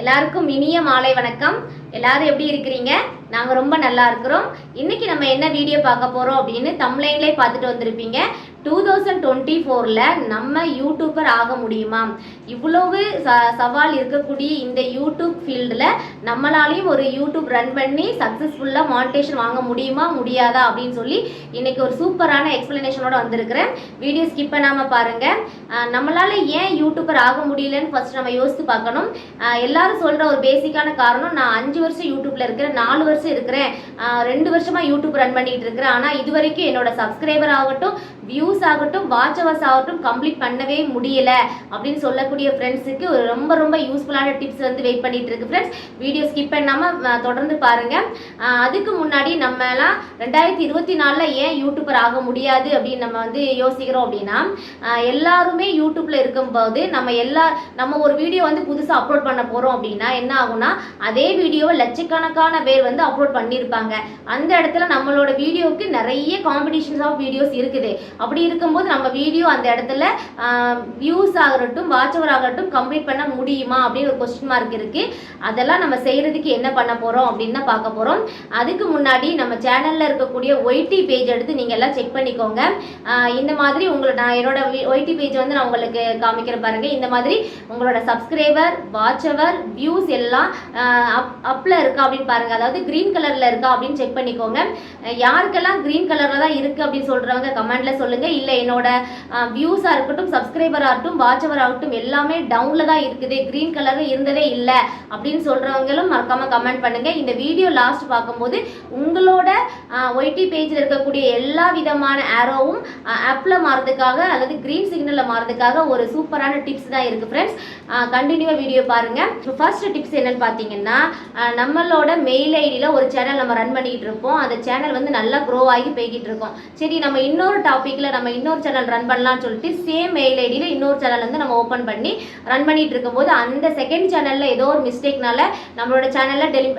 எல்லாருக்கும் இனிய மாலை வணக்கம். எல்லாரும் எப்படி இருக்கிறீங்க? நாங்கள் ரொம்ப நல்லா இருக்கிறோம். இன்னைக்கு நம்ம என்ன வீடியோ பார்க்க போகிறோம் அப்படின்னு தமிழ்லைன்லேயே பார்த்துட்டு வந்திருப்பீங்க. டூ தௌசண்ட் டுவெண்ட்டி ஃபோரில் நம்ம யூடியூபர் ஆக முடியுமா? இவ்வளவு ச சவால் இருக்கக்கூடிய இந்த யூடியூப் ஃபீல்டில் நம்மளாலையும் ஒரு யூடியூப் ரன் பண்ணி சக்ஸஸ்ஃபுல்லாக மானிட்டேஷன் வாங்க முடியுமா? முடியாதா? அப்படின்னு சொல்லி இன்னைக்கு ஒரு சூப்பரான எக்ஸ்பிளனேஷனோட வந்திருக்கிறேன். வீடியோ ஸ்கிப் பண்ணாமல் பாருங்கள் நம்மளால் ஏன் யூடியூபர் ஆக முடியலன்னு ஃபஸ்ட் நம்ம யோசித்து பார்க்கணும். எல்லாரும் சொல்கிற ஒரு பேசிக்கான காரணம் நான் அஞ்சு வருஷம் யூடியூப்ல இருக்கிறேன் நாலு வருஷம் இருக்கிறேன். ரெண்டு வருஷமாக யூடியூப் ரன் பண்ணிட்டு இருக்கிறேன். ஆனால் இது வரைக்கும் என்னோட சப்ஸ்கிரைபர் ஆகட்டும் வியூஸ் ஆகட்டும் வாட்ச் அவர்ஸ் ஆகட்டும் கம்ப்ளீட் பண்ணவே முடியல அப்படின்னு சொல்லக்கூடிய ஃப்ரெண்ட்ஸுக்கு ஒரு ரொம்ப ரொம்ப யூஸ்ஃபுல்லான டிப்ஸ் வந்து வெயிட் பண்ணிட்டு இருக்கு ஃப்ரெண்ட்ஸ் வீடியோ ஸ்கிப் பண்ணாமல் தொடர்ந்து பாருங்க. அதுக்கு முன்னாடி நம்மலாம் ரெண்டாயிரத்தி இருபத்தி நாலில் ஏன் யூடியூபர் ஆக முடியாது அப்படின்னு நம்ம வந்து யோசிக்கிறோம் அப்படின்னா எல்லாருமே யூடியூப்ல இருக்கும்போது நம்ம எல்லா நம்ம ஒரு வீடியோ வந்து புதுசாக அப்லோட் பண்ண போகிறோம் அப்படின்னா என்ன ஆகும்னா அதே வீடியோவை லட்சக்கணக்கான பேர் வந்து அப்லோட் பண்ணியிருப்பாங்க அந்த இடத்துல நம்மளோட வீடியோவுக்கு நிறைய காம்படிஷன்ஸ் ஆஃப் வீடியோஸ் இருக்குது. அப்படி இருக்கும்போது நம்ம வீடியோ அந்த இடத்துல வியூஸ் ஆகட்டும் வாட்ச் ஆகட்டும் கம்ப்ளீட் பண்ண முடியுமா அப்படின்னு ஒரு கொஸ்டின் மார்க் இருக்கு. அதெல்லாம் நம்ம செய்யறதுக்கு என்ன பண்ண போறோம் அப்படின்னு தான் பார்க்க போறோம். அதுக்கு முன்னாடி நம்ம சேனல்ல இருக்கக்கூடிய ஒய்டி பேஜ் எடுத்து நீங்க எல்லாம் செக் பண்ணிக்கோங்க. இந்த மாதிரி உங்களை நான் என்னோட ஒய்டி பேஜ் வந்து நான் உங்களுக்கு காமிக்கிற பாருங்க. இந்த மாதிரி உங்களோட சப்ஸ்கிரைபர் வாட்சவர் வியூஸ் எல்லாம் அப் அப்பில் இருக்கா அப்படின்னு பாருங்க. அதாவது கிரீன் கலர்ல இருக்கா அப்படின்னு செக் பண்ணிக்கோங்க. யாருக்கெல்லாம் கிரீன் கலர்ல தான் இருக்கு அப்படின்னு சொல்றவங்க கமெண்ட்ல இல்லை என்னோட வியூஸாக இருக்கட்டும் சப்ஸ்கிரைபர் ஆகட்டும் வாட்சவர் ஆகட்டும் எல்லாமே டவுனில் தான் இருக்குது. க்ரீன் கலர்ல இருந்ததே இல்லை அப்படின்னு சொல்கிறவங்களும் மறக்காமல் கமெண்ட் பண்ணுங்கள் இந்த வீடியோ லாஸ்ட் பார்க்கும்போது உங்களோட ஒய்டி பேஜில் இருக்கக்கூடிய எல்லா விதமான ஆரோவும் ஆப்பில் மாறதுக்காக அல்லது க்ரீன் சிக்னலில் மாறதுக்காக ஒரு சூப்பரான டிப்ஸ் தான் இருக்குது ஃப்ரெண்ட்ஸ் கண்டினியூவாக வீடியோ பாருங்கள் ஃபர்ஸ்ட் டிப்ஸ் என்னென்னு பார்த்தீங்கன்னா நம்மளோட மெயில் ஐடியில் ஒரு சேனல் நம்ம ரன் பண்ணிக்கிட்டு இருப்போம். அந்த சேனல் வந்து நல்லா க்ரோ ஆகி போய்கிட்டு இருக்கோம். சரி நம்ம இன்னொரு டாப்பிக்கில் நம்ம இன்னொரு சேனல் ரன் பண்ணலாம்னு சொல்லிட்டு சேம் மெயில் ஐடியில் இன்னொரு சேனல் வந்து நம்ம ஓப்பன் பண்ணி ரன் பண்ணிட்டு இருக்கும்போது அந்த செகண்ட் சேனலில் ஏதோ ஒரு மிஸ்டேக்னால நம்மளோட சேனலில் டெலி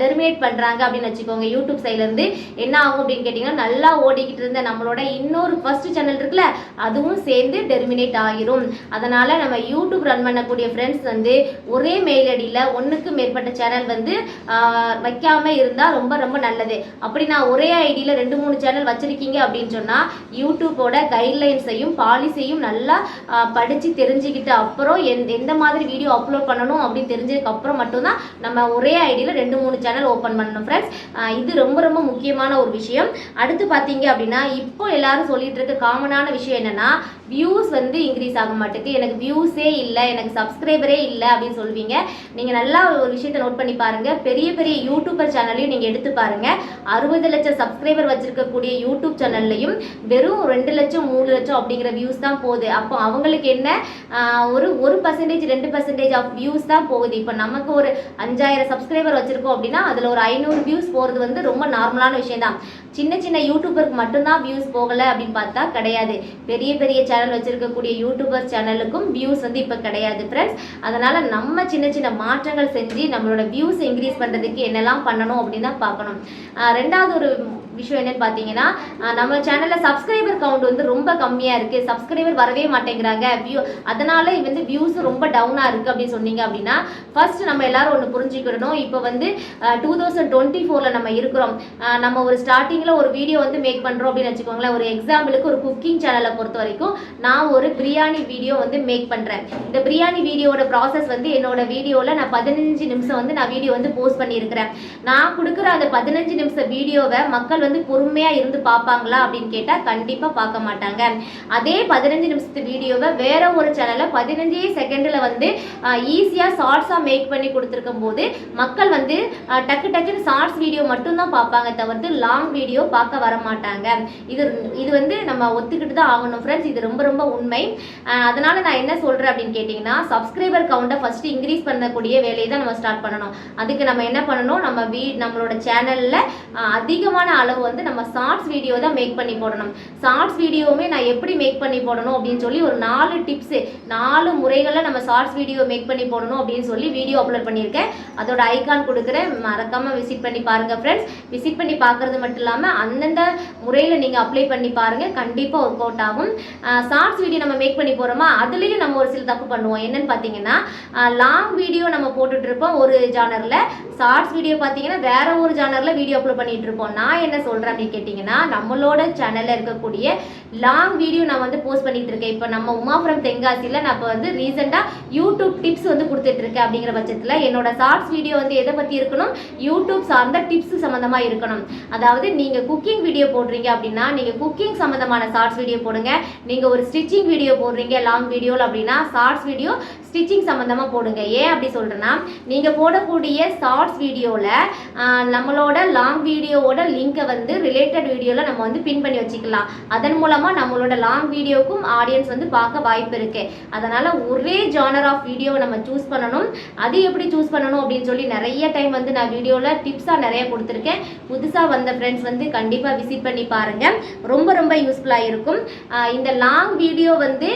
டெர்மினேட் பண்ணுறாங்க அப்படின்னு வச்சுக்கோங்க. யூடியூப் சைட்லேருந்து என்ன ஆகும் அப்படின்னு கேட்டிங்கன்னா நல்லா ஓடிக்கிட்டு இருந்த நம்மளோட இன்னொரு ஃபர்ஸ்ட் சேனல் இருக்குல்ல அதுவும் சேர்ந்து டெர்மினேட் ஆகிரும் அதனால் நம்ம யூடியூப் ரன் பண்ணக்கூடிய ஃப்ரெண்ட்ஸ் வந்து ஒரே மெயில் ஐடியில் ஒன்றுக்கு மேற்பட்ட சேனல் வந்து வைக்காமல் இருந்தால் ரொம்ப ரொம்ப நல்லது. அப்படி நான் ஒரே ஐடியில் ரெண்டு மூணு சேனல் வச்சுருக்கீங்க அப்படின்னு சொன்னால் யூடியூப் யூடியூப்போட கைட்லைன்ஸையும் பாலிசியையும் நல்லா படித்து தெரிஞ்சுக்கிட்டு அப்புறம் எந்த எந்த மாதிரி வீடியோ அப்லோட் பண்ணணும் அப்படின்னு தெரிஞ்சதுக்கப்புறம் மட்டும்தான் நம்ம ஒரே ஐடியில் ரெண்டு மூணு சேனல் ஓப்பன் பண்ணணும் ஃப்ரெண்ட்ஸ் இது ரொம்ப ரொம்ப முக்கியமான ஒரு விஷயம். அடுத்து பார்த்தீங்க அப்படின்னா இப்போ எல்லாரும் சொல்லிட்டு இருக்க காமனான விஷயம் என்னன்னா வியூஸ் வந்து இன்க்ரீஸ் ஆக மாட்டேங்குது எனக்கு வியூஸே இல்லை எனக்கு சப்ஸ்கிரைபரே இல்லை அப்படின்னு சொல்லுவீங்க. நீங்கள் நல்லா ஒரு விஷயத்தை நோட் பண்ணி பாருங்கள் பெரிய பெரிய யூடியூபர் சேனலையும் நீங்கள் எடுத்து பாருங்கள் அறுபது லட்சம் சப்ஸ்கிரைபர் வச்சுருக்கக்கூடிய யூடியூப் சேனல்லையும் வெறும் ரெண்டு ரெண்டு லட்சம் மூணு லட்சம் அப்படிங்கிற வியூஸ் தான் போகுது. அப்போ அவங்களுக்கு என்ன? ஒரு ஒரு பர்சன்டேஜ் ரெண்டு பர்சன்டேஜ் ஆஃப் வியூஸ் தான் போகுது. இப்போ நமக்கு ஒரு அஞ்சாயிரம் சப்ஸ்கிரைபர் வச்சிருக்கோம் அப்படின்னா அதில் ஒரு ஐநூறு வியூஸ் போகிறது வந்து ரொம்ப நார்மலான விஷயம் தான் சின்ன சின்ன யூடியூபருக்கு மட்டும்தான் வியூஸ் போகலை அப்படின்னு பார்த்தா கிடையாது. பெரிய பெரிய சேனல் வச்சிருக்கக்கூடிய யூடியூபர் சேனலுக்கும் வியூஸ் வந்து இப்போ கிடையாது ஃப்ரெண்ட்ஸ் அதனால் நம்ம சின்ன சின்ன மாற்றங்கள் செஞ்சு நம்மளோட வியூஸ் இன்க்ரீஸ் பண்ணுறதுக்கு என்னெல்லாம் பண்ணணும் அப்படின்னு தான் பார்க்கணும். ரெண்டாவது ஒரு விஷயம் என்னன்னு பார்த்தீங்கன்னா நம்ம சேனலில் சப்ஸ்கிரைபர் கவுண்ட் வந்து ரொம்ப கம்மியாக இருக்குது சப்ஸ்கிரைபர் வரவே மாட்டேங்கிறாங்க. வியூ அதனால வந்து வியூஸ் ரொம்ப டவுனாக இருக்குது அப்படின்னு சொன்னீங்க அப்படின்னா ஃபர்ஸ்ட் நம்ம எல்லாரும் ஒன்று புரிஞ்சுக்கிடணும். இப்போ வந்து டூ தௌசண்ட் டுவெண்ட்டி ஃபோரில் நம்ம இருக்கிறோம். நம்ம ஒரு ஸ்டார்டிங்கில் ஒரு வீடியோ வந்து மேக் பண்ணுறோம் அப்படின்னு வச்சுக்கோங்களேன். ஒரு எக்ஸாம்பிளுக்கு ஒரு குக்கிங் சேனலை பொறுத்த வரைக்கும் நான் ஒரு பிரியாணி வீடியோ வந்து மேக் பண்ணுறேன் இந்த பிரியாணி வீடியோவோட ப்ராசஸ் வந்து என்னோட வீடியோவில் நான் பதினஞ்சு நிமிஷம் வந்து நான் வீடியோ வந்து போஸ்ட் பண்ணியிருக்கிறேன். நான் கொடுக்குற அந்த பதினஞ்சு நிமிஷம் வீடியோவை மக்கள் வந்து பொறுமையாக இருந்து பார்ப்பாங்களா அப்படின்னு கேட்டால் கண்டிப்பாக பார்க்க மாட்டாங்க. அதே பதினஞ்சு நிமிஷத்து வீடியோவை வேற ஒரு சேனலில் பதினஞ்சே செகண்டில் வந்து ஈஸியாக ஷார்ட்ஸாக மேக் பண்ணி கொடுத்துருக்கும் போது மக்கள் வந்து டக்கு டக்குன்னு ஷார்ட்ஸ் வீடியோ மட்டும்தான் பார்ப்பாங்க தவிர்த்து லாங் வீடியோ பார்க்க வர மாட்டாங்க. இது இது வந்து நம்ம ஒத்துக்கிட்டு தான் ஆகணும் ஃப்ரெண்ட்ஸ் இது ரொம்ப ரொம்ப உண்மை. அதனால் நான் என்ன சொல்கிறேன் அப்படின்னு கேட்டிங்கன்னா சப்ஸ்கிரைபர் கவுண்டை ஃபஸ்ட்டு இன்க்ரீஸ் பண்ணக்கூடிய வேலையை தான் நம்ம ஸ்டார்ட் பண்ணணும். அதுக்கு நம்ம என்ன பண்ணணும்? நம்ம வீ நம்மளோட சேனலில் அதிகமான அளவு அளவு வந்து நம்ம ஷார்ட்ஸ் வீடியோ தான் மேக் பண்ணி போடணும். ஷார்ட்ஸ் வீடியோவுமே நான் எப்படி மேக் பண்ணி போடணும் அப்படின்னு சொல்லி ஒரு நாலு டிப்ஸு நாலு முறைகளில் நம்ம ஷார்ட்ஸ் வீடியோ மேக் பண்ணி போடணும் அப்படின்னு சொல்லி வீடியோ அப்லோட் பண்ணியிருக்கேன். அதோட ஐக்கான் கொடுக்குறேன். மறக்காமல் விசிட் பண்ணி பாருங்கள் ஃப்ரெண்ட்ஸ் விசிட் பண்ணி பார்க்குறது மட்டும் இல்லாமல் அந்தந்த முறையில் நீங்கள் அப்ளை பண்ணி பாருங்கள் கண்டிப்பாக ஒர்க் அவுட் ஆகும். ஷார்ட்ஸ் வீடியோ நம்ம மேக் பண்ணி போகிறோமா அதுலேயும் நம்ம ஒரு சில தப்பு பண்ணுவோம். என்னன்னு பார்த்தீங்கன்னா லாங் வீடியோ நம்ம போட்டுட்டு இருப்போம் ஒரு ஜானரில் ஷார்ட்ஸ் வீடியோ பார்த்தீங்கன்னா வேற ஒரு ஜானரில் வீடியோ அப்லோட் பண்ணிகிட்ருப்போம் இருப்போம். நான் என்ன சொல்கிறேன் அப்படின்னு கேட்டிங்கன்னா நம்மளோட சேனலில் இருக்கக்கூடிய லாங் வீடியோ நான் வந்து போஸ்ட் பண்ணிட்டு இருக்கேன். இப்போ நம்ம உமா ஃப்ரம் தென்காசியில் நான் இப்போ வந்து ரீசெண்டாக யூடியூப் டிப்ஸ் வந்து கொடுத்துட்ருக்கேன் அப்படிங்கிற பட்சத்தில் என்னோட ஷார்ட்ஸ் வீடியோ வந்து எதை பற்றி இருக்கணும்? யூடியூப் சார்ந்த டிப்ஸ் சம்மந்தமாக இருக்கணும். அதாவது நீங்கள் குக்கிங் வீடியோ போடுறீங்க அப்படின்னா நீங்கள் குக்கிங் சம்மந்தமான ஷார்ட்ஸ் வீடியோ போடுங்க. நீங்கள் ஒரு ஸ்டிச்சிங் வீடியோ போடுறீங்க லாங் வீடியோவில் அப்படின்னா ஷார்ட்ஸ் வீடியோ ஸ்டிச்சிங் சம்மந்தமாக போடுங்க. ஏன் அப்படி சொல்கிறேன்னா நீங்கள் போடக்கூடிய ஷார்ட்ஸ் வீடியோவில் நம்மளோட லாங் வீடியோவோட லிங்கை வந்து ரிலேட்டட் வீடியோவில் நம்ம வந்து பின் பண்ணி வச்சுக்கலாம். அதன் மூலமாக நம்மளோட லாங் வீடியோக்கும் ஆடியன்ஸ் வந்து பார்க்க வாய்ப்பு இருக்குது அதனால் ஒரே ஜானர் ஆஃப் வீடியோவை நம்ம சூஸ் பண்ணணும். அது எப்படி சூஸ் பண்ணணும் அப்படின்னு சொல்லி நிறைய டைம் வந்து நான் வீடியோவில் டிப்ஸாக நிறைய கொடுத்துருக்கேன். புதுசாக வந்த ஃப்ரெண்ட்ஸ் வந்து கண்டிப்பாக விசிட் பண்ணி பாருங்கள் ரொம்ப ரொம்ப யூஸ்ஃபுல்லாக இருக்கும். இந்த லாங் வீடியோ வந்து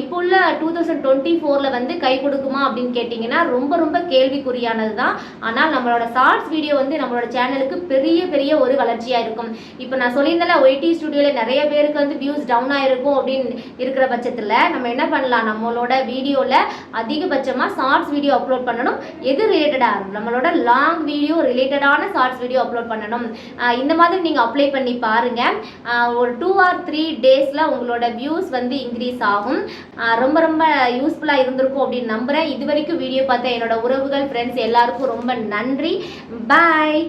இப்போ உள்ள டூ தௌசண்ட் டுவெண்ட்டி ஃபோரில் வந்து கை கொடுக்குமா அப்படின்னு கேட்டிங்கன்னா ரொம்ப ரொம்ப கேள்விக்குறியானது தான் ஆனால் நம்மளோட ஷார்ட்ஸ் வீடியோ வந்து நம்மளோட சேனலுக்கு பெரிய பெரிய ஒரு வளர்ச்சியாக இருக்கும் இப்போ நான் சொல்லியிருந்தேன்ல ஒய்டி ஸ்டுடியோவில் நிறைய பேருக்கு வந்து வியூஸ் டவுன் ஆகிருக்கும் அப்படின்னு இருக்கிற பட்சத்தில் நம்ம என்ன பண்ணலாம்? நம்மளோட வீடியோவில் அதிகபட்சமாக ஷார்ட்ஸ் வீடியோ அப்லோட் பண்ணணும். எது ரிலேட்டடாக நம்மளோட லாங் வீடியோ ரிலேட்டடான ஷார்ட்ஸ் வீடியோ அப்லோட் பண்ணணும். இந்த மாதிரி நீங்கள் அப்ளை பண்ணி பாருங்கள் ஒரு டூ ஆர் த்ரீ டேஸில் உங்களோட வியூஸ் வந்து இன்க்ரீஸ் ஆகும். ரொம்ப ரொம்ப யூஸ்ஃபுல்லாக இருந்திருக்கும் அப்படின்னு நம்புகிறேன் இது வரைக்கும் வீடியோ பார்த்த என்னோட உறவுகள் ஃப்ரெண்ட்ஸ் எல்லாருக்கும் ரொம்ப நன்றி. பாய்